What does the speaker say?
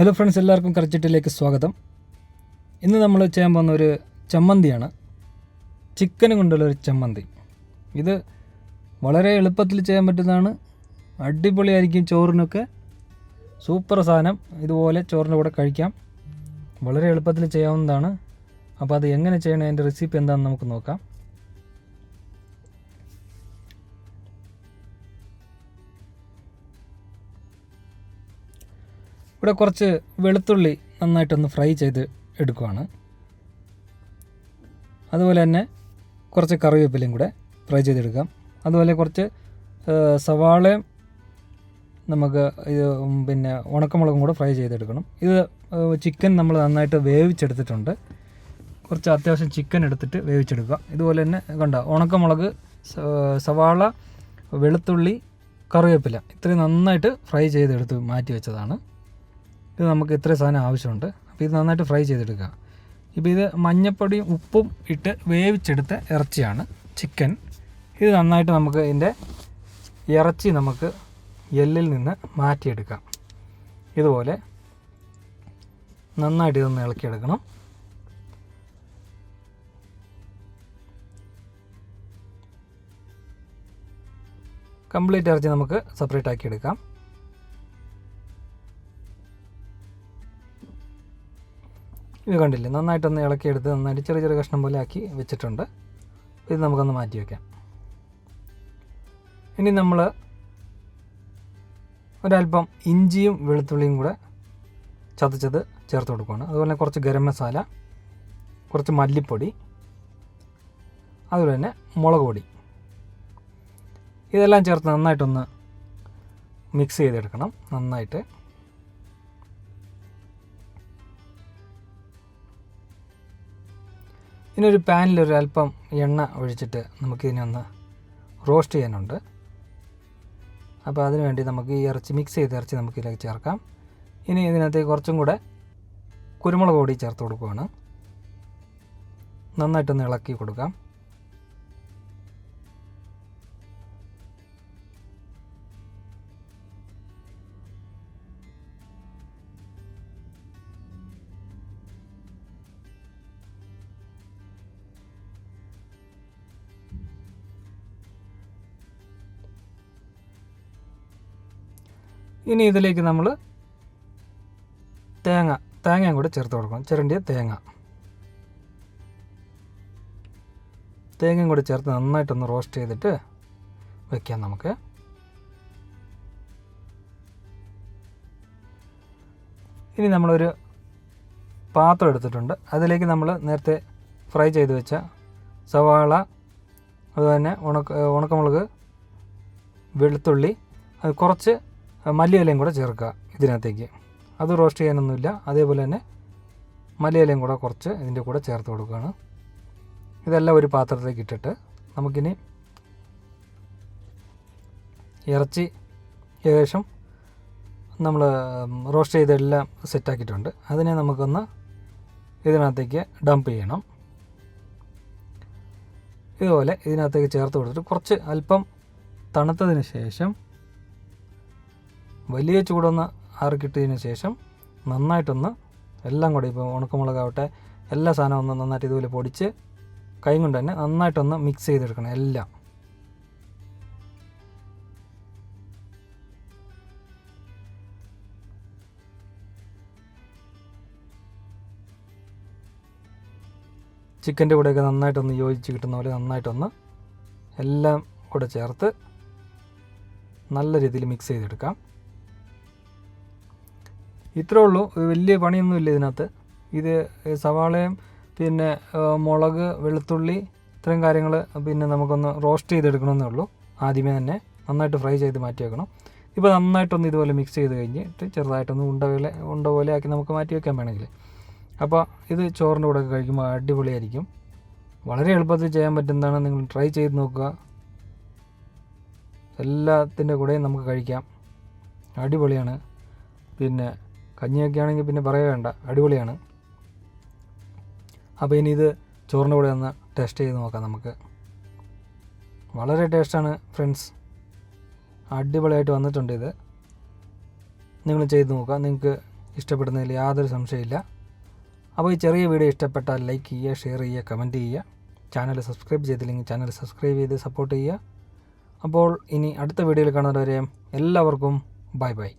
Hello friends എല്ലാവർക്കും കറച്ചിട്ടിലേക്ക് സ്വാഗതം. ഇന്ന് നമ്മൾ ചെയ്യാൻ പോകുന്ന ഒരു ചമ്മന്തിയാണ്. ചിക്കൻ കൊണ്ടുള്ള ഒരു ചമ്മന്തി. ഇത് വളരെ എളുപ്പത്തിൽ ചെയ്യാൻ പറ്റുന്നതാണ്. അടിപൊളിയായിരിക്കും ചോറിനൊക്കെ. സൂപ്പർ സാധനം. ഇതുപോലെ ചോറിന്റെ കൂടെ കഴിക്കാം. വളരെ എളുപ്പത്തിൽ ചെയ്യാവുന്നതാണ്. അപ്പോൾ അത് എങ്ങനെ ചെയ്യണം? അതിന്റെ റെസിപ്പി എന്താണെന്ന് നമുക്ക് നോക്കാം. ഇവിടെ കുറച്ച് വെളുത്തുള്ളി നന്നായിട്ടൊന്ന് ഫ്രൈ ചെയ്ത് എടുക്കുവാണ്. അതുപോലെ തന്നെ കുറച്ച് കറിവേപ്പിലയും കൂടെ ഫ്രൈ ചെയ്തെടുക്കാം. അതുപോലെ കുറച്ച് സവാളയും നമുക്ക് ഇത് പിന്നെ ഉണക്കമുളകും കൂടെ ഫ്രൈ ചെയ്തെടുക്കണം. ഇത് ചിക്കൻ നമ്മൾ നന്നായിട്ട് വേവിച്ചെടുത്തിട്ടുണ്ട്. കുറച്ച് അത്യാവശ്യം ചിക്കൻ എടുത്തിട്ട് വേവിച്ചെടുക്കുക. ഇതുപോലെ തന്നെ കണ്ട ഉണക്കമുളക് സവാള വെളുത്തുള്ളി കറിവേപ്പില ഇത്രയും നന്നായിട്ട് ഫ്രൈ ചെയ്തെടുത്ത് മാറ്റി വെച്ചതാണ്. ഇത് നമുക്ക് ഇത്ര സാധനം ആവശ്യമുണ്ട്. അപ്പോൾ ഇത് നന്നായിട്ട് ഫ്രൈ ചെയ്തെടുക്കുക. ഇപ്പോൾ ഇത് മഞ്ഞപ്പൊടിയും ഉപ്പും ഇട്ട് വേവിച്ചെടുത്ത ഇറച്ചിയാണ് ചിക്കൻ. ഇത് നന്നായിട്ട് നമുക്ക് ഇതിന്റെ ഇറച്ചി നമുക്ക് എല്ലിൽ നിന്ന് മാറ്റിയെടുക്കാം. ഇതുപോലെ നന്നായിട്ട് ഇതൊന്ന് ഇളക്കിയെടുക്കണം. കംപ്ലീറ്റ് ഇറച്ചി നമുക്ക് സെപ്പറേറ്റ് ആക്കി എടുക്കാം ഇത് കണ്ടില്ലേ? നന്നായിട്ടൊന്ന് ഇളക്കിയെടുത്ത് നന്നായിട്ട് ചെറിയ ചെറിയ കഷ്ണം പോലെ ആക്കി വെച്ചിട്ടുണ്ട്. ഇത് നമുക്കൊന്ന് മാറ്റി വയ്ക്കാം ഇനി നമ്മൾ ഒരല്പം ഇഞ്ചിയും വെളുത്തുള്ളിയും കൂടെ ചതച്ചത് ചേർത്ത് കൊടുക്കുകയാണ് അതുപോലെ കുറച്ച് ഗരം മസാല കുറച്ച് മല്ലിപ്പൊടി അതുപോലെ തന്നെ മുളക് പൊടി. ഇതെല്ലാം ചേർത്ത് നന്നായിട്ടൊന്ന് മിക്സ് ചെയ്തെടുക്കണം. നന്നായിട്ട് ഇനി ഒരു പാനിൽ ഒരു അല്പം എണ്ണ ഒഴിച്ചിട്ട് നമുക്കിതിനെ ഒന്ന് റോസ്റ്റ് ചെയ്യാനുണ്ട്. അപ്പോൾ അതിന് വേണ്ടി നമുക്ക് ഈ ഇറച്ചി മിക്സ് ചെയ്ത് ഇറച്ചി നമുക്ക് ഇതിലേക്ക് ചേർക്കാം. ഇനി ഇതിനകത്തേക്ക് കുറച്ചും കൂടെ കുരുമുളക് പൊടി ചേർത്ത് കൊടുക്കുകയാണ് നന്നായിട്ടൊന്ന് ഇളക്കി കൊടുക്കാം. ഇനി ഇതിലേക്ക് നമ്മൾ തേങ്ങ തേങ്ങയും കൂടെ ചേർത്ത് കൊടുക്കണം. ചിരണ്ടിയ തേങ്ങ. തേങ്ങയും കൂടെ ചേർത്ത് നന്നായിട്ടൊന്ന് റോസ്റ്റ് ചെയ്തിട്ട് വെക്കാം നമുക്ക്. ഇനി നമ്മളൊരു പാത്രം എടുത്തിട്ടുണ്ട്. അതിലേക്ക് നമ്മൾ നേരത്തെ ഫ്രൈ ചെയ്ത് വെച്ച സവാള അതുപോലെ തന്നെ ഉണക്ക ഉണക്കമുളക് വെളുത്തുള്ളി അത് കുറച്ച് മല്ലിയിലയും കൂടെ ചേർക്കുക ഇതിനകത്തേക്ക്. അത് റോസ്റ്റ് ചെയ്യാനൊന്നുമില്ല. അതേപോലെ തന്നെ മല്ലിയിലയും കൂടെ കുറച്ച് ഇതിന്റെ കൂടെ ചേർത്ത് കൊടുക്കുകയാണ്. ഇതെല്ലാം ഒരു പാത്രത്തിലേക്ക് ഇട്ടിട്ട് നമുക്കിനി ഇറച്ചി ഏകദേശം നമ്മൾ റോസ്റ്റ് ചെയ്തെല്ലാം സെറ്റാക്കിയിട്ടുണ്ട്. അതിനെ നമുക്കൊന്ന് ഇതിനകത്തേക്ക് ഡംപ് ചെയ്യണം. ഇതുപോലെ ഇതിനകത്തേക്ക് ചേർത്ത് കൊടുത്തിട്ട് കുറച്ച് അല്പം തണുത്തതിന് ശേഷം വലിയ ചൂടൊന്ന് ആറിക്കിട്ടതിന് ശേഷം നന്നായിട്ടൊന്ന് എല്ലാം കൂടി ഇപ്പോൾ ഉണക്കമുളകാവട്ടെ എല്ലാ സാധനവും ഒന്ന് നന്നായിട്ട് ഇതുപോലെ പൊടിച്ച് കൈ കൊണ്ട് തന്നെ നന്നായിട്ടൊന്ന് മിക്സ് ചെയ്തെടുക്കണം എല്ലാം. ചിക്കന്റെ കൂടെയൊക്കെ നന്നായിട്ടൊന്ന് യോജിച്ച് കിട്ടുന്ന പോലെ നന്നായിട്ടൊന്ന് എല്ലാം കൂടെ ചേർത്ത് നല്ല രീതിയിൽ മിക്സ് ചെയ്തെടുക്കാം. ഇത്രേ ഉള്ളൂ. വലിയ പണിയൊന്നുമില്ല ഇതിനകത്ത്. ഇത് സവാളയും പിന്നെ മുളക് വെളുത്തുള്ളി ഇത്രയും കാര്യങ്ങൾ പിന്നെ നമുക്കൊന്ന് റോസ്റ്റ് ചെയ്തെടുക്കണമെന്നേ ഉള്ളൂ. ആദ്യമേ തന്നെ നന്നായിട്ട് ഫ്രൈ ചെയ്ത് മാറ്റി വെക്കണം ഇപ്പോൾ നന്നായിട്ടൊന്ന് ഇതുപോലെ മിക്സ് ചെയ്ത് കഴിഞ്ഞിട്ട് ചെറുതായിട്ടൊന്ന് ഉണ്ട പോലെ ഉണ്ട പോലെ ആക്കി നമുക്ക് മാറ്റി വെക്കാൻ വേണമെങ്കിൽ. അപ്പോൾ ഇത് ചോറിന്റെ കൂടെ കഴിക്കുമ്പോൾ അടിപൊളിയായിരിക്കും. വളരെ എളുപ്പത്തിൽ ചെയ്യാൻ പറ്റുന്നതാണ്. നിങ്ങൾ ട്രൈ ചെയ്ത് നോക്കുക. എല്ലാത്തിന്റെ കൂടെയും നമുക്ക് കഴിക്കാം. അടിപൊളിയാണ്. പിന്നെ കഞ്ഞിയൊക്കെ ആണെങ്കിൽ പിന്നെ പറയേ വേണ്ട. അടിപൊളിയാണ്. അപ്പോൾ ഇനി ഇത് ചോറിന്റെ കൂടെ ഒന്ന് ടേസ്റ്റ് ചെയ്ത് നോക്കാം നമുക്ക്. വളരെ ടേസ്റ്റാണ് ഫ്രണ്ട്സ്. അടിപൊളിയായിട്ട് വന്നിട്ടുണ്ട് ഇത്. നിങ്ങൾ ചെയ്ത് നോക്കുക. നിങ്ങൾക്ക് ഇഷ്ടപ്പെടുന്നതിൽ യാതൊരു സംശയമില്ല അപ്പോൾ ഈ ചെറിയ വീഡിയോ ഇഷ്ടപ്പെട്ടാൽ ലൈക്ക് ചെയ്യുക ഷെയർ ചെയ്യുക കമന്റ് ചെയ്യുക. ചാനൽ സബ്സ്ക്രൈബ് ചെയ്തില്ലെങ്കിൽ ചാനൽ സബ്സ്ക്രൈബ് ചെയ്ത് സപ്പോർട്ട് ചെയ്യുക. അപ്പോൾ ഇനി അടുത്ത വീഡിയോയിൽ കാണുന്നവരെയും എല്ലാവർക്കും ബൈ ബൈ.